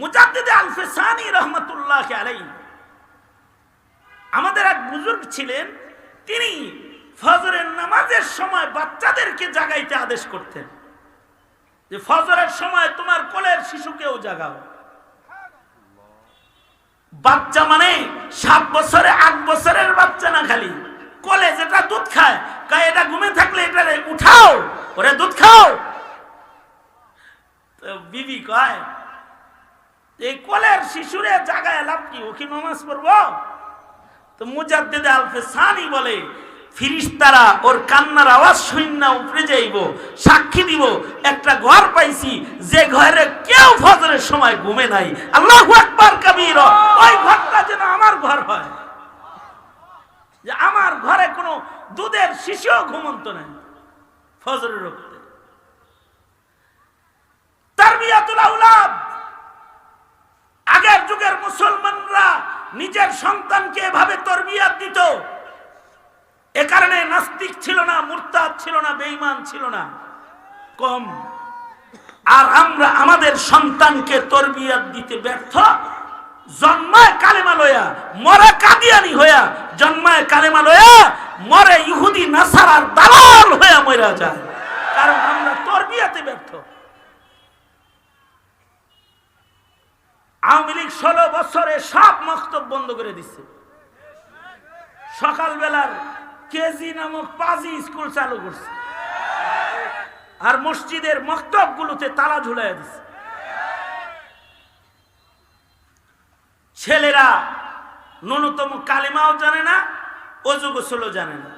মুজাদ্দিদ আলফেসানি রহমতুল্লাহ আলাই আমাদের এক বুজুর্গ ছিলেন, তিনি ফজরের নামাজের সময় বাচ্চাদেরকে জাগাইতে আদেশ করতেন যে, ফজরের সময় তোমার কোলের শিশুকেও জাগাও। বাচ্চা মানে সাত বছরে আট বছরের বাচ্চা না খালি। কোলে যেটা দুধ খায়, কয়, এটা ঘুমে থাকলে এটা উঠাও, ওরে দুধ খাও। বিবি কয় এই কোলের শিশুরে জাগায় লাভ কি? পড়ব তো মুজাদ্দিদ আলফে সানি বলে, ফিরিস্তারা ওর কান্নার আওয়াজ শূন্য উপরে যাইব, সাক্ষী দিব, একটা ঘর পাইছি, যে ঘরে কেউ ফজরের সময় ঘুমে নাই। আল্লাহ আকবার কবির, ওই ঘরটা যেন আমার ঘর হয়। যে আমার ঘরে কোনো দুধের শিশুও ঘুমন্ত নাই, ফজরের রক্তে। তারবিয়াতুল আউলাদ আগের যুগের মুসলমানরা নিজের সন্তানকে এভাবে তরবিয়াত দিত। এ কারণে নাস্তিক ছিল না, মুরতাদ ছিল না, বেঈমান ছিল না। কম। আর আমরা আমাদের সন্তানকে তরবিয়াত দিতে ব্যর্থ। জন্মায় কালেমা লয়া, মরে কাদিয়ানি হইয়া জন্মায় কালেমা লয়া, মরে ইহুদি, নাসারার দালাল হইয়া মরা যায়। কারণ আমরা তরবিয়াতে ব্যর্থ। আওয়ামী লীগ ষোলো বছরে সব মক্তব বন্ধ করে দিচ্ছে। সকালবেলার কেজি নামক পাজি স্কুল চালু করছে। আর মসজিদের মক্তব গুলোতে তালা ঝুলাই দিচ্ছে। ছেলেরা ন্যূনতম কালিমাও জানে না, অজু গোসলও জানে না।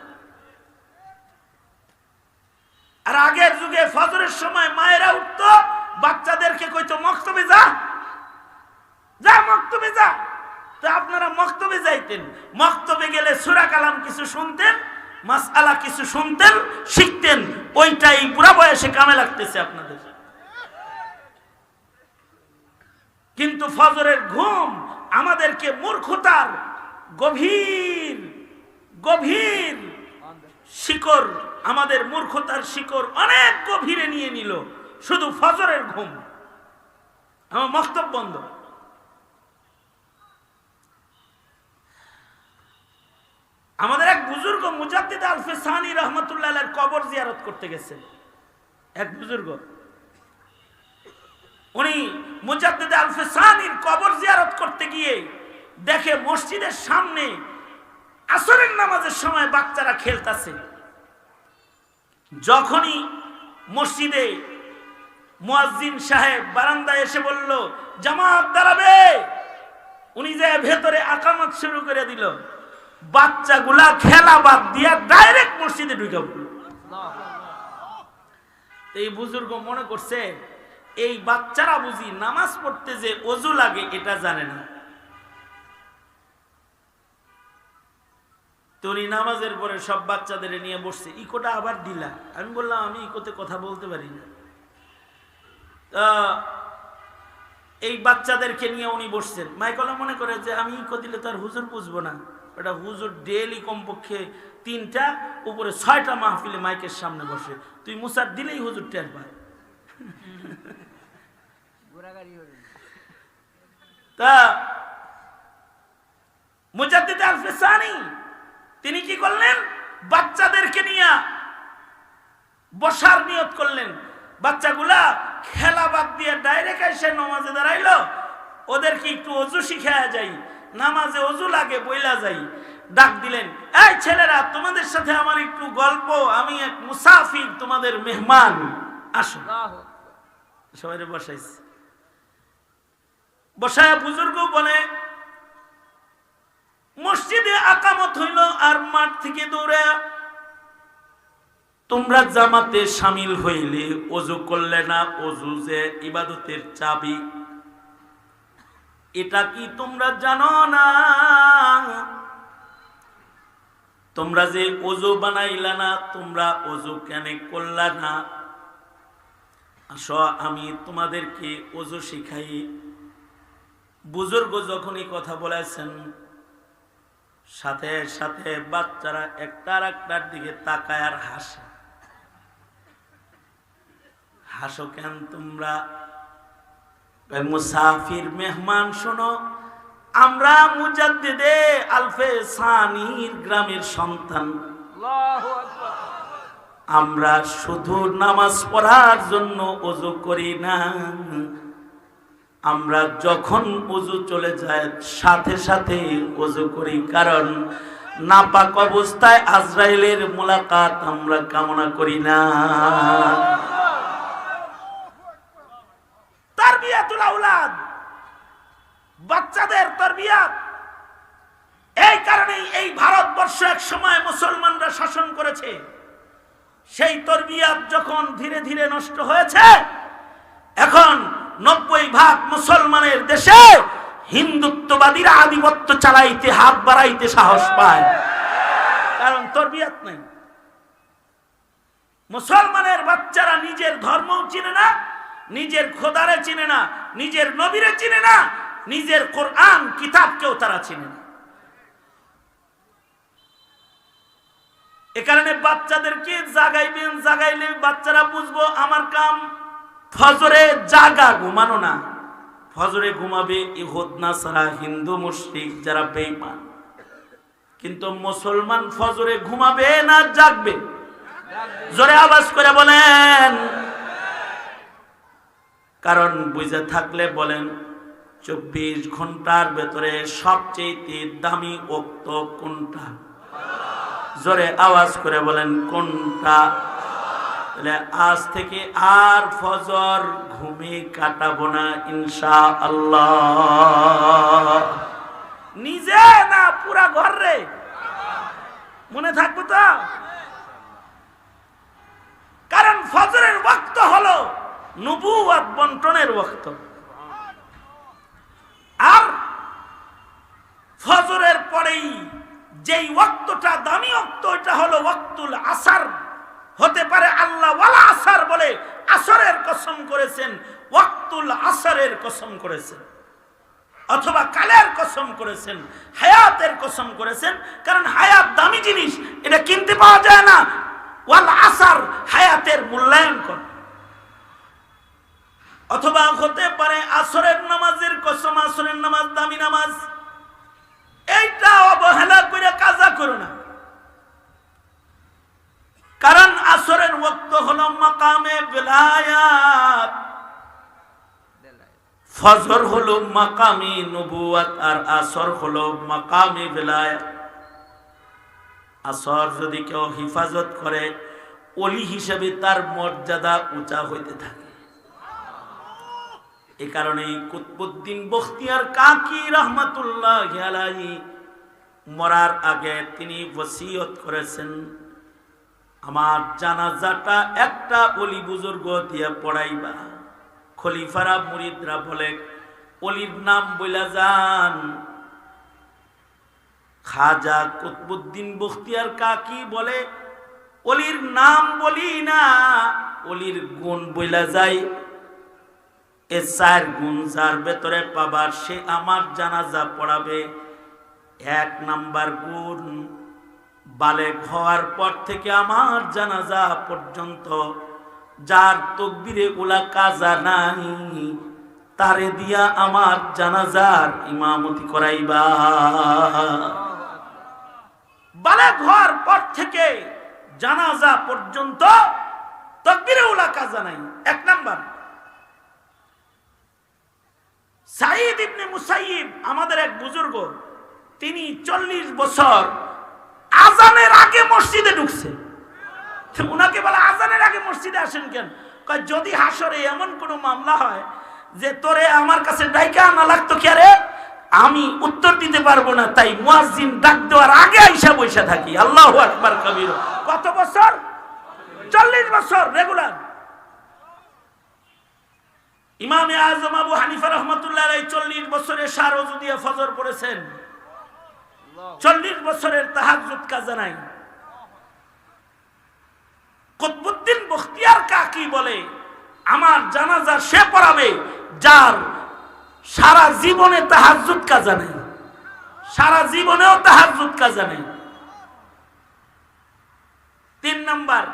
আর আগের যুগে ফজরের সময় মায়েরা উঠত, বাচ্চাদেরকে কইতো, মক্তবে যা। যা মক্তবে যা। তা আপনারা মক্তবে যাইতেন। মক্তবে গেলে সুরা কালাম কিছু শুনতেন, মাসআলা কিছু শুনতেন, শিখতেন। ওইটাই বুড়া বয়সে কামে লাগতেছে আপনাদের। কিন্তু ফজরের ঘুম আমাদেরকে মূর্খতার গভীর গভীর শিকড়, আমাদের মূর্খতার শিকড় অনেক গভীরে নিয়ে নিল। শুধু ফজরের ঘুম। আমার মক্তব বন্ধ। আমাদের এক বুজুর্গ মুজাদ্দিদ আলফে সানি রহমতুল্লাহ কবর জিয়ারত করতে গেছেন এক বুজুর্গ। উনি মুজাদ্দিদ আলফে সানির কবর জিয়ারত করতে গিয়ে দেখে মসজিদের সামনে আসরের নামাজের সময় বাচ্চারা খেলতেছে। যখনই মসজিদে মুয়াজ্জিন সাহেব বারান্দায় এসে বলল, জামাত দাঁড়াবে? উনি যে ভেতরে আকামত শুরু করে দিল। বাচ্চাগুলা খেলা বাদ দিয়া ডাইরেক্ট মসজিদে ঢুকে এই বুজুর্গ মনে করছে, এই বাচ্চারা বুঝি নামাজ পড়তে যে অজু লাগে এটা জানে না। তো নামাজের পরে সব বাচ্চাদের নিয়ে বসছে, ইকোটা আবার দিলা। আমি বললাম, আমি ইকোতে কথা বলতে পারি না। এই বাচ্চাদেরকে নিয়ে উনি বসছেন। মাইকলা মনে করে যে, আমি ইকো দিলে তো আর হুজুর বুঝব না। ওটা হুজুর ডেলি কমপক্ষে তিনটা, উপরে ছয়টা মাহফিলে মাইকের সামনে বসে। তুই মুসার দিলেই হুজুর টের পায়। তা, মুজাদ্দিদ আলফেসানি, তিনি কি করলেন? বাচ্চাদেরকে নিয়ে বসার নিয়ত করলেন। বাচ্চাগুলা খেলা বাদ দিয়ে ডাইরেক্ট এসে নমাজে দাঁড়াইলো। ওদেরকে একটু অজু শিখায়া যাই। নামাজে অজু লাগে বইলা যাই। ডাক দিলেন এই ছেলেরা তোমাদের সাথে আমার একটু গল্প। আমি এক মুসাফির তোমাদের মেহমান। আসো। সবাই বসাইছে। বসায় বুজুর্গ বলে মসজিদে আকামত হইল আর মাঠ থেকে দৌড়ে তোমরা জামাতে সামিল হইলে অজু করলে না অজু যে ইবাদতের চাবি। এটা কি তোমরা জানো না? তোমরা যে অজু বানাইলা না, তোমরা অজু কেন করলা না? আসো, আমি তোমাদেরকে অজু শিখাই। বুজুর্গ যখনই কথা বলেছেন, সাথে সাথে বাচ্চারা একটার একটার দিকে তাকায় আর হাসে। হাসো কেন তোমরা? মুসাফির মেহমান শোনো আমরা মুজাদ্দিদে আলফে সানির গ্রামের সন্তান। আমরা শুধু নামাজ পড়ার জন্য অজু করি না। আমরা যখন অজু চলে যায় সাথে সাথে অজু করি কারণ নাপাক অবস্থায় আজরাইলের মোলাকাত আমরা কামনা করি না তারবিয়াতুল আউলাদ বাচ্চাদের তারবিয়াত এই কারণেই এই ভারতবর্ষ এক সময় মুসলমানরা শাসন করেছে। সেই তরবিয়াত যখন ধীরে ধীরে নষ্ট হয়েছে, এখন নব্বই ভাগ মুসলমানের দেশে হিন্দুত্ববাদীরা আধিপত্য চালাইতে, হাত বাড়াইতে সাহস পায়। কারণ তরবিয়াত নাই। মুসলমানের বাচ্চারা নিজের ধর্মও চিনে না, নিজের খোদারে চিনে না, নিজের নবীরে চিনে না, নিজের কোরআন, কিতাবকেও তারা চিনে না। এ কারণে বাচ্চাদেরকে জাগাইবেন, জাগাইলে বাচ্চারা বুঝব, আমার কাম ফজরে জাগা, ঘুমানো না। ফজরে ঘুমাবে ইহুদ নাসারা হিন্দু মুশরিক যারা বেঈমান। কিন্তু মুসলমান ফজরে ঘুমাবে না, জাগবে? জোরে আওয়াজ করে বলেন। কারণ বুঝে থাকলে বলেন, চব্বিশ ঘণ্টার ভেতরে সবচেয়ে দামি ওক্ত কোনটা? জোরে আওয়াজ করে বলেন, কোনটা? আজ থেকে আর ফজর ঘুমে কাটাবো না ইনশা আল্লাহ নিজে না, পুরা ঘর। রে মনে থাকব তো? কারণ ফজরের ওয়াক্ত হলো নবুয়াত বন্টনের ওয়াক্ত। আর ফজরের পরেই যেই ওয়াক্তটা দামি ওয়াক্ত এটা হলো ওয়াক্তুল আসার হতে পারে আল্লাহ ওয়ালা আসার বলে আসরের কসম করেছেন, ওয়াক্তুল আসরের কসম করেছেন, অথবা কালের কসম করেছেন, হায়াতের কসম করেছেন, কারণ হায়াত দামি জিনিস, এটা কিনতে পাওয়া যায় না। ওয়াল আসার, হায়াতের মূল্যায়ন করে অথবা হতে পারে আসরের নামাজের কসম, আসরের নামাজ দামি নামাজ। এইটা অবহেলা করে কাজা করো না। কারণ আসরের ওক্ত হলো মাকামে বেলায়াত। ফজর হলো মাকামি নবুয়াত আর আসর হলো মাকামি বেলায়াত। আসর যদি কেউ হিফাজত করে অলি হিসেবে তার মর্যাদা উঁচা হইতে থাকে। এ কারণে কুতবুদ্দিন বখতিয়ার কাকি রহমাতুল্লাহ মরার আগে তিনি বসিয়ত করেছেন। আমার জানাজাটা একটা অলি বুজুর্গ দিয়ে পড়াইবা। খলিফারা, মুরিদরা বলে, অলির নাম বইলা যান। খাজা কুতবুদ্দিন বখতিয়ার কাকি বলে, অলির নাম বলি না, অলির গুণ বইলা যায় এ চার গুণ যার ভেতরে পাবার, সে আমার জানাজা পড়াবে। এক নাম্বার গুণ বালেক হওয়ার পর থেকে আমার জানাজা পর্যন্ত যার তকবিরে ওলা কাজা নাই, তারে দিয়া আমার জানাজার ইমামতি করাইবা। বালেক হওয়ার পর থেকে জানাজা পর্যন্ত তকবিরে ওলা কাজা নাই। এক নাম্বার সাইদ ইবনে মুসাইব আমাদের এক বুজুর্গ, তিনি চল্লিশ বছর আজানের আগে মসজিদে ঢুকছে। উনাকে বলে, আজানের আগে মসজিদে আসেন কেন? যদি হাসরে এমন কোন মামলা হয় যে তোরে আমার কাছে ডাইকা আনা লাগতো কে রে আমি উত্তর দিতে পারব না। তাই মুয়াজ্জিন ডাক দেওয়ার আগে আইসা বসে থাকি। আল্লাহ আকবার কবির। কত বছর? চল্লিশ বছর, রেগুলার। ইমামে আজম আবু হানিফা রহমতুল্লাহ চল্লিশ বছরে সার দিয়ে ফজর পড়েছেন চল্লিশ বছরের তাহাজুদ কাজা নাই। কুতবুদ্দিন বখতিয়ার কাকি বলে, আমার জানাজা সে পড়াবে যার সারা জীবনে তাহাজুদ কাজা নেই। সারা জীবনেও তাহাজুদ কাজা নেই। তিন নাম্বার,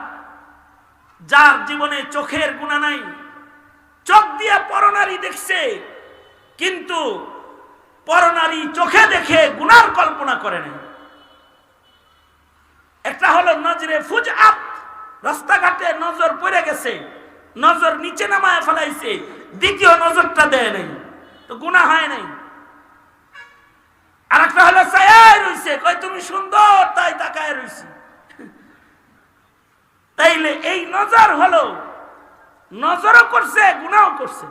যার জীবনে চোখের গুণা নাই, চোখ দিয়ে পরনারী দেখছে, কিন্তু পরনারী চোখে দেখে গুনার কল্পনা করে নাই একটা হলো নজরে ফুজ আপ রাস্তাঘাটে নজর পড়ে গেছে, নজর নিচে নামায় ফেলাইছে, দ্বিতীয় নজরটা দেয় নাই, তো গুণা হয় নাই। আর একটা হলো চায়ায় রইছে কই তুমি সুন্দর, তাই তাকায় রইছি। তাইলে এই নজর হলো, নজরও করছে গুনাও করছে।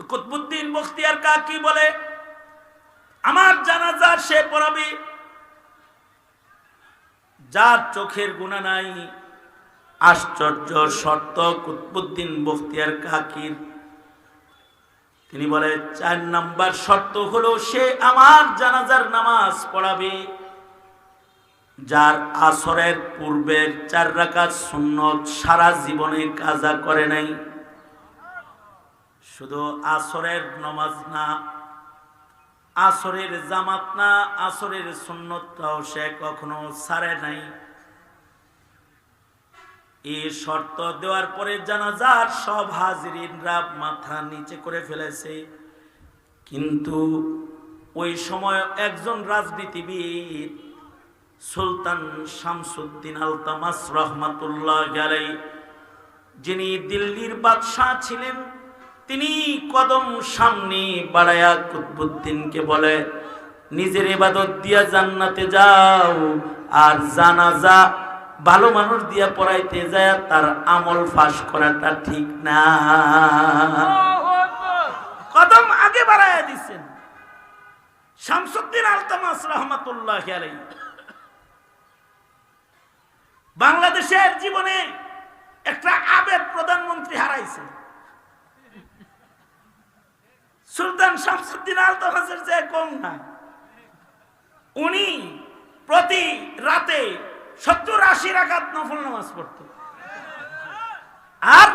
তো কুতবুদ্দিন বখতিয়ার কা কি বলে, আমার জানাজা সে পড়াবে। যার চোখের গুণা নাই, আশ্চর্য শর্ত কুতবুদ্দিন বখতিয়ার কাকির। তিনি বলে, চার নাম্বার শর্ত হলো সে আমার জানাজার নামাজ পড়াবে, যার আসরের পূর্বের চার রাকাত সুন্নত সারা জীবনে কাজা করে নাই। শুধু আসরের নমাজ না, আসরের জামাত না, আসরের সুন্নতটাও সে কখনো সারে নাই। এই শর্ত দেওয়ার পরে জানাজার সব হাজিরিনরা মাথা নিচে করে ফেলেছে। কিন্তু ওই সময় একজন রাজনীতিবিদ, সুলতান শামসুদ্দিন আলতামাস রহমাতুল্লাহ গালাই যিনি দিল্লির বাদশাহ ছিলেন তিনি কদম সামনে বাড়ায়া কুতবুদ্দিনকে বলে, নিজের ইবাদত দিয়া জান্নাতে যাও, আর জানাজা ভালো মানুষ দিয়া পড়াইতে যায় তার আমল ফাঁস করাটা ঠিক না। কদম আগে বাড়াইয়া দিচ্ছেন শামসুদ্দিন আলতামাস রহমাতুল্লাহ বাংলাদেশের জীবনে একটা আবেদ প্রধানমন্ত্রী হারাইছে সুলতান শামসুদ্দিন আলতাফাজের চেয়ে কম না উনি প্রতি রাতে সত্তর আশি রাখাত নফল নামাজ পড়ত আর